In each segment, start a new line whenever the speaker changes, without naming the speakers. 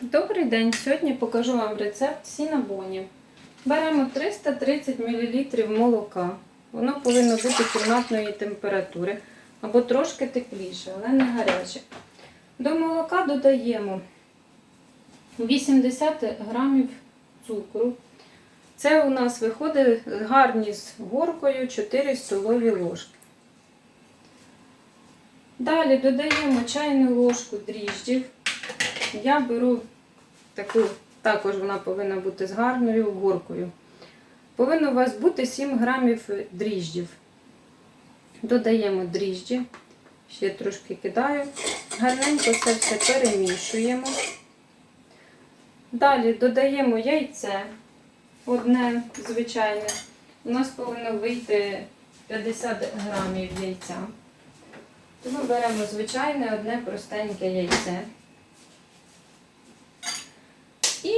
Добрий день! Сьогодні покажу вам рецепт сінабоні. Беремо 330 мл молока. Воно повинно бути кімнатної температури або трошки тепліше, але не гаряче. До молока додаємо 80 грамів цукру. Це у нас виходить гарні з горкою 4 столові ложки. Далі додаємо чайну ложку дріжджів. Я беру таку, також вона повинна бути з гарною горкою. Повинно у вас бути 7 грамів дріжджів. Додаємо дріжджі, ще трошки кидаю. Гарненько це все перемішуємо. Далі додаємо яйце, одне звичайне. У нас повинно вийти 50 грамів яйця. Тому беремо звичайне одне простеньке яйце. І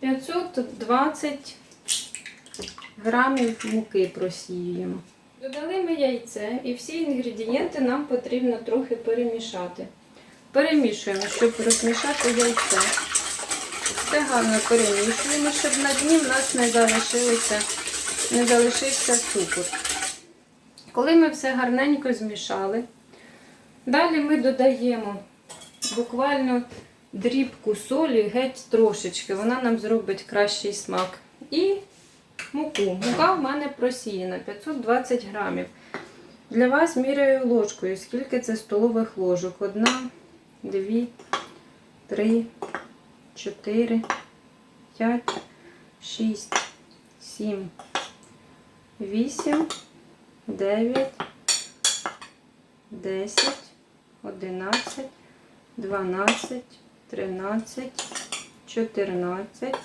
520 грамів муки просіюємо. Додали ми яйце і всі інгредієнти нам потрібно трохи перемішати. Перемішуємо, щоб розмішати яйце. Все гарно перемішуємо, щоб на дні в нас не залишилося, не залишився цукор. Коли ми все гарненько змішали, далі ми додаємо буквально дрібку солі, геть трошечки, вона нам зробить кращий смак. І муку. Мука в мене просіяна 520 грамів. Для вас міряю ложкою, скільки це столових ложок. Одна, дві, три, чотири, п'ять, шість, сім, вісім, дев'ять, десять, одинадцять, дванадцять. 13, 14,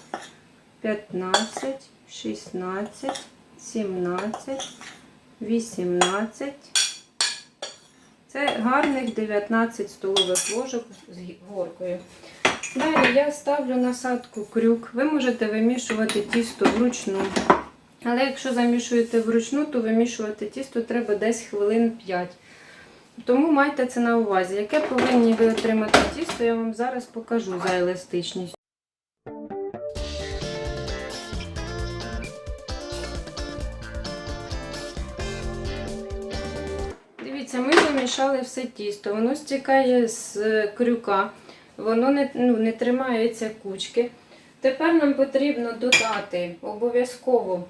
15, 16, 17, 18. Це гарних 19 столових ложок з горкою. Далі я ставлю насадку крюк. Ви можете вимішувати тісто вручну. Але якщо замішуєте вручну, то вимішувати тісто треба десь хвилин 5. Тому майте це на увазі. Яке повинні ви отримати тісто, я вам зараз покажу за еластичність. Дивіться, ми замішали все тісто. Воно стікає з крюка, воно не, ну, не тримається кучки. Тепер нам потрібно додати обов'язково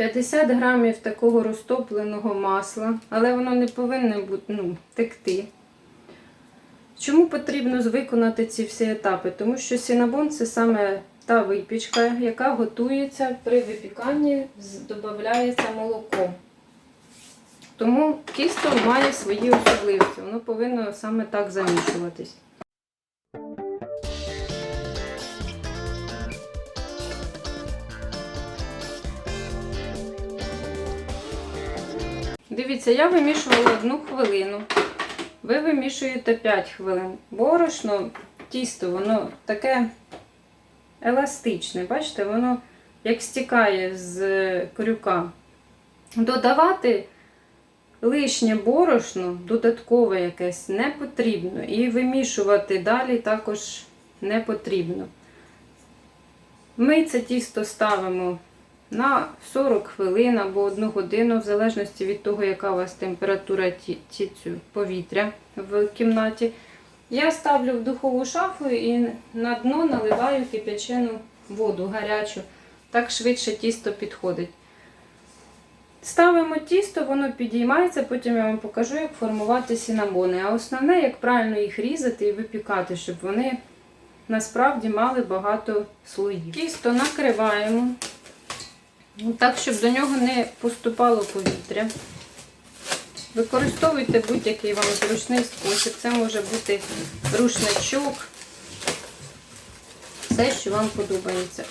50 грамів такого розтопленого масла, але воно не повинно бути, ну, текти. Чому потрібно виконати ці всі етапи? Тому що сінабон це саме та випічка, яка готується при випіканні, додається молоко. Тому тісто має свої особливості, воно повинно саме так замішуватись. Дивіться, я вимішувала одну хвилину. Ви вимішуєте 5 хвилин. Борошно, тісто, воно таке еластичне. Бачите, воно як стікає з крюка. Додавати лишнє борошно, додаткове якесь, не потрібно. І вимішувати далі також не потрібно. Ми це тісто ставимо на 40 хвилин або 1 годину, в залежності від того, яка у вас температура повітря в кімнаті. Я ставлю в духову шафу і на дно наливаю кип'ячену воду гарячу. Так швидше тісто підходить. Ставимо тісто, воно підіймається, потім я вам покажу, як формувати сінабони. А основне, як правильно їх різати і випікати, щоб вони насправді мали багато слоїв. Тісто накриваємо. Так, щоб до нього не поступало повітря. Використовуйте будь-який вам зручний спосіб. Це може бути рушничок, все, що вам подобається.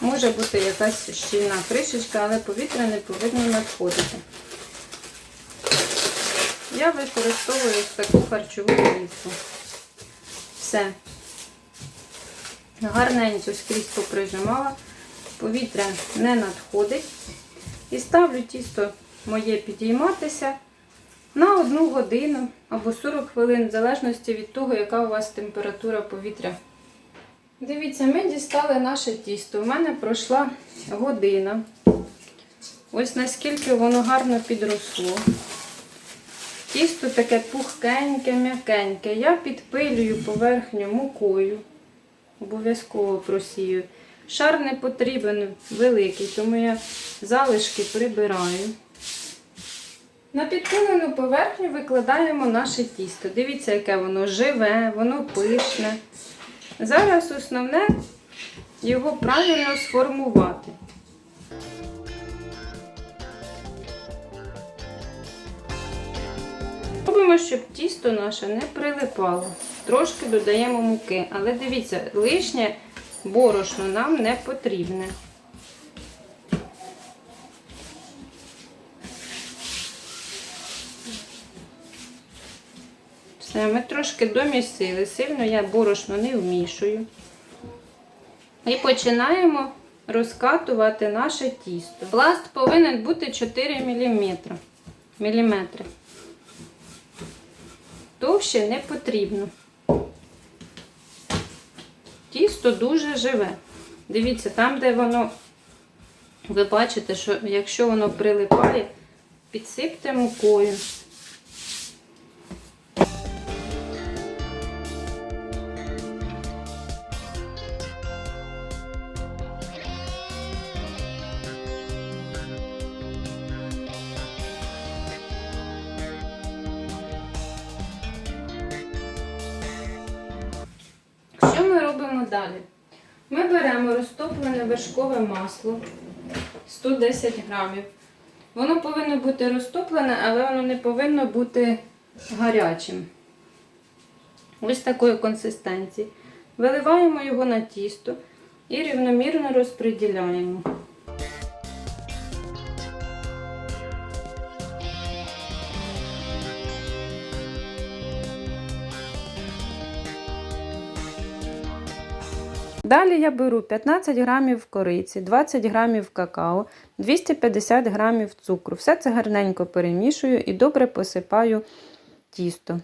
Може бути якась щільна кришечка, але повітря не повинно надходити. Я використовую ось таку харчову плівку. Все. Гарненько скрізь поприжимала повітря не надходить. І ставлю тісто моє підійматися на одну годину або 40 хвилин, в залежності від того, яка у вас температура повітря. Дивіться, ми дістали наше тісто. У мене пройшла година. Ось наскільки воно гарно підросло. Тісто таке пухкеньке, м'якеньке. Я підпилюю поверхню мукою. Обов'язково просію. Шар не потрібен великий, тому я залишки прибираю. На підпилену поверхню викладаємо наше тісто. Дивіться, яке воно живе, воно пишне. Зараз основне його правильно сформувати. Робимо, щоб тісто наше не прилипало. Трошки додаємо муки. Але дивіться, лишнє борошно нам не потрібне. Все, ми трошки домісили. Сильно я борошно не вмішую. І починаємо розкатувати наше тісто. Пласт повинен бути 4 мм. міліметри. Товще не потрібно. Тісто дуже живе. Дивіться, там, де воно, ви бачите, що якщо воно прилипає, підсипте мукою. Далі? Ми беремо розтоплене вершкове масло 110 грамів. Воно повинно бути розтоплене, але воно не повинно бути гарячим. Ось такої консистенції. Виливаємо його на тісто і рівномірно розподіляємо. Далі я беру 15 грамів кориці, 20 грамів какао, 250 грамів цукру. Все це гарненько перемішую і добре посипаю тісто.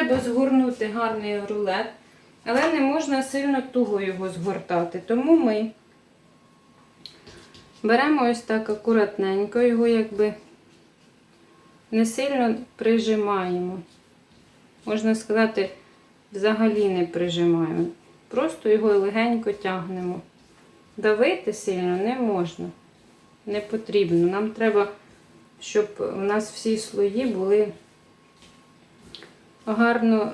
Треба згорнути гарний рулет, але не можна сильно туго його згортати. Тому ми беремо ось так акуратненько, його якби не сильно прижимаємо. Можна сказати, взагалі не прижимаємо. Просто його легенько тягнемо. Давити сильно не можна, не потрібно. Нам треба, щоб у нас всі слої були гарно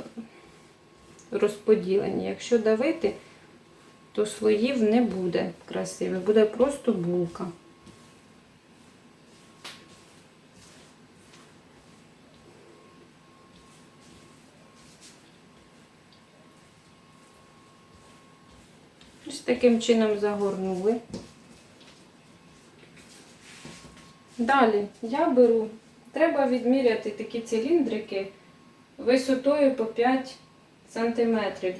розподілені. Якщо давити, то слоїв не буде красивих, буде просто булка. Ось таким чином загорнули. Далі я беру, треба відміряти такі циліндрики висотою по 5 см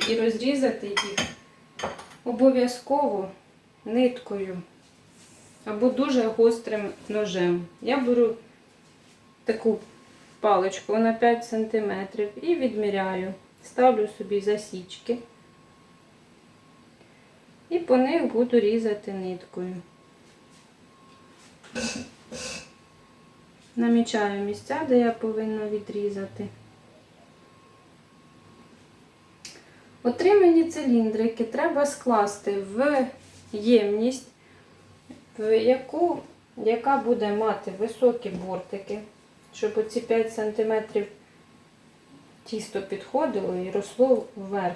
і розрізати їх обов'язково ниткою або дуже гострим ножем. Я беру таку паличку на 5 см і відміряю, ставлю собі засічки і по них буду різати ниткою. Намічаю місця, де я повинна відрізати. Отримані циліндрики треба скласти в ємність, в яку, яка буде мати високі бортики, щоб оці 5 см тісто підходило і росло вверх.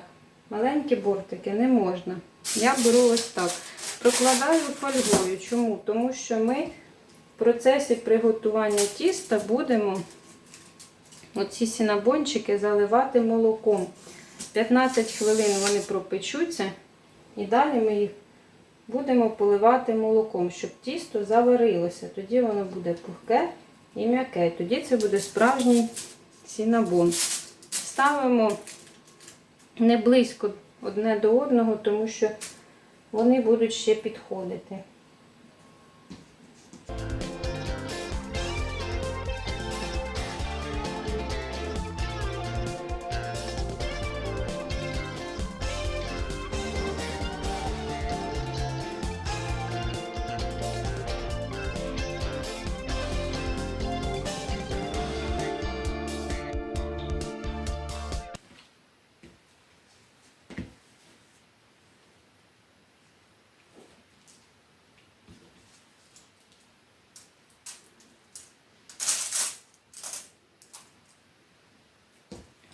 Маленькі бортики не можна. Я беру ось так. Прокладаю фольгою. Чому? Тому що ми в процесі приготування тіста будемо оці сінабончики заливати молоком. 15 хвилин вони пропечуться, і далі ми їх будемо поливати молоком, щоб тісто заварилося. Тоді воно буде пухке і м'яке. Тоді це буде справжній сінабон. Ставимо не близько одне до одного, тому що вони будуть ще підходити.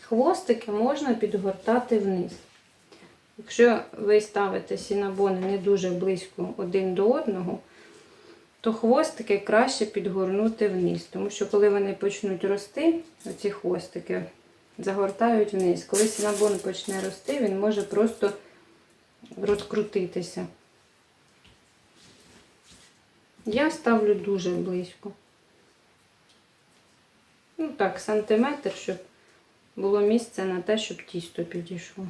Хвостики можна підгортати вниз. Якщо ви ставите сінабони не дуже близько один до одного, то хвостики краще підгорнути вниз. Тому що коли вони почнуть рости, оці хвостики загортають вниз. Коли сінабон почне рости, він може просто розкрутитися. Я ставлю дуже близько. Ну так, сантиметр, щоб було місце на те, щоб тісто підійшло.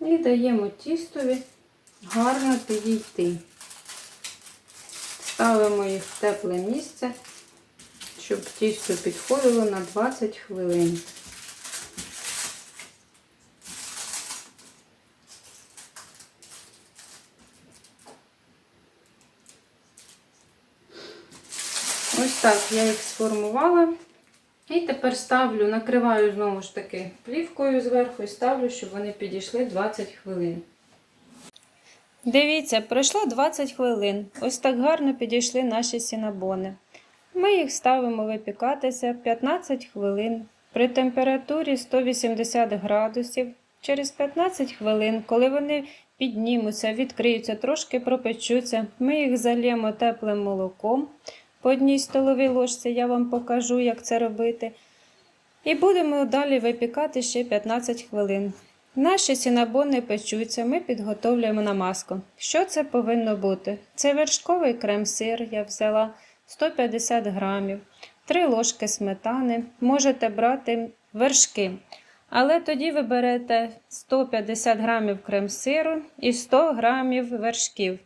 І даємо тістові гарно підійти. Ставимо їх в тепле місце щоб тісто підходило на 20 хвилин. Ось так я їх сформувала. І тепер ставлю, накриваю знову ж таки плівкою зверху і ставлю, щоб вони підійшли 20 хвилин. Дивіться, пройшло 20 хвилин. Ось так гарно підійшли наші сінабони. Ми їх ставимо випікатися 15 хвилин при температурі 180 градусів. Через 15 хвилин, коли вони піднімуться, відкриються, трошки пропечуться, ми їх зальємо теплим молоком по одній столовій ложці, я вам покажу, як це робити. І будемо далі випікати ще 15 хвилин. Наші сінабони печуться, ми підготовлюємо намазку. Що це повинно бути? Це вершковий крем-сир я взяла. 150 грамів, 3 ложки сметани, можете брати вершки. Але тоді ви берете 150 грамів крем-сиру і 100 грамів вершків.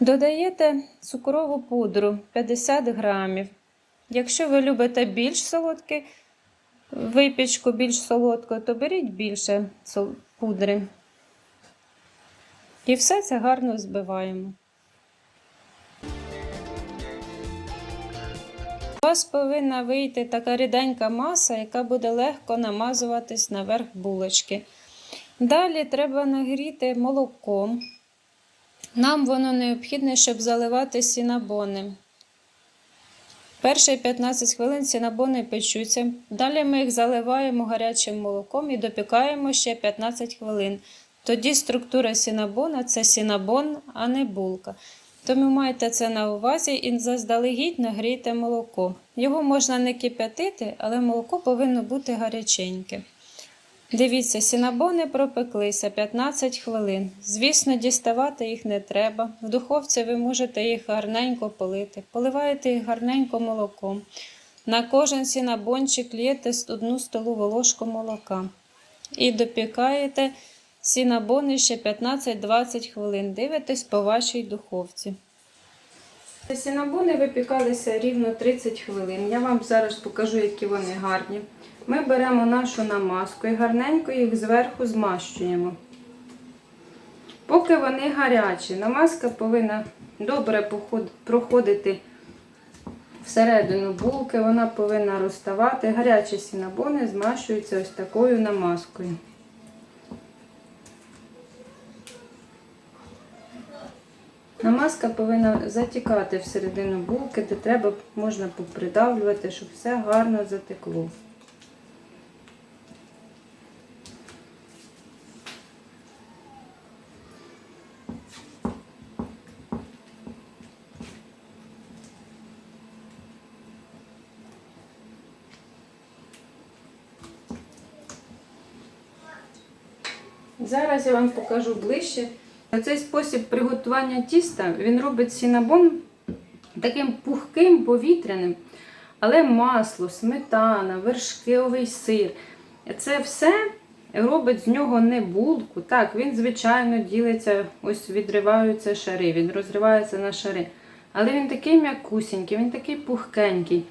Додаєте цукрову пудру 50 грамів. Якщо ви любите більш солодку випічку, більш солодку, то беріть більше пудри. І все це гарно збиваємо. У вас повинна вийти така ріденька маса, яка буде легко намазуватись наверх булочки. Далі треба нагріти молоком. Нам воно необхідне, щоб заливати сінабони. Перші 15 хвилин сінабони печуться. Далі ми їх заливаємо гарячим молоком і допікаємо ще 15 хвилин. Тоді структура сінабона це сінабон, а не булка. Тому майте це на увазі і заздалегідь нагрійте молоко. Його можна не кип'ятити, але молоко повинно бути гаряченьке. Дивіться, сінабони пропеклися 15 хвилин. Звісно, діставати їх не треба. В духовці ви можете їх гарненько полити. Поливаєте їх гарненько молоком. На кожен сінабончик лієте одну столову ложку молока. І допікаєте Сінабони ще 15-20 хвилин. Дивитесь по вашій духовці. Сінабони випікалися рівно 30 хвилин. Я вам зараз покажу, які вони гарні. Ми беремо нашу намазку і гарненько їх зверху змащуємо. Поки вони гарячі, намазка повинна добре проходити всередину булки, вона повинна розставати. Гарячі сінабони змащуються ось такою намазкою. Намазка повинна затікати всередину булки, де треба можна попридавлювати, щоб все гарно затекло. Зараз я вам покажу ближче. Цей спосіб приготування тіста він робить сінабон таким пухким, повітряним, але масло, сметана, вершковий сир. Це все робить з нього не булку. Так, він, звичайно, ділиться, ось відриваються шари, він розривається на шари. Але він такий м'якусінький, він такий пухкенький.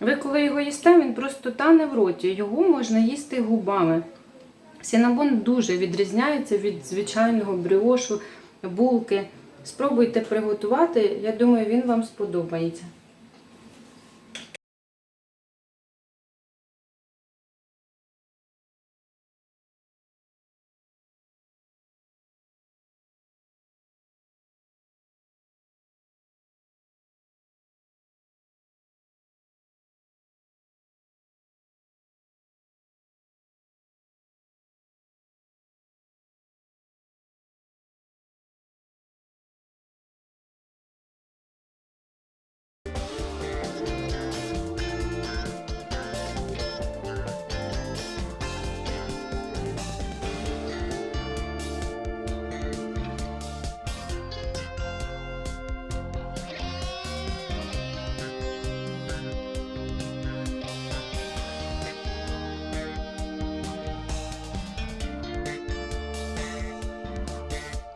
Ви коли його їсте, він просто тане в роті. Його можна їсти губами. Сінабон дуже відрізняється від звичайного бріошу, булки. Спробуйте приготувати, я думаю, він вам сподобається.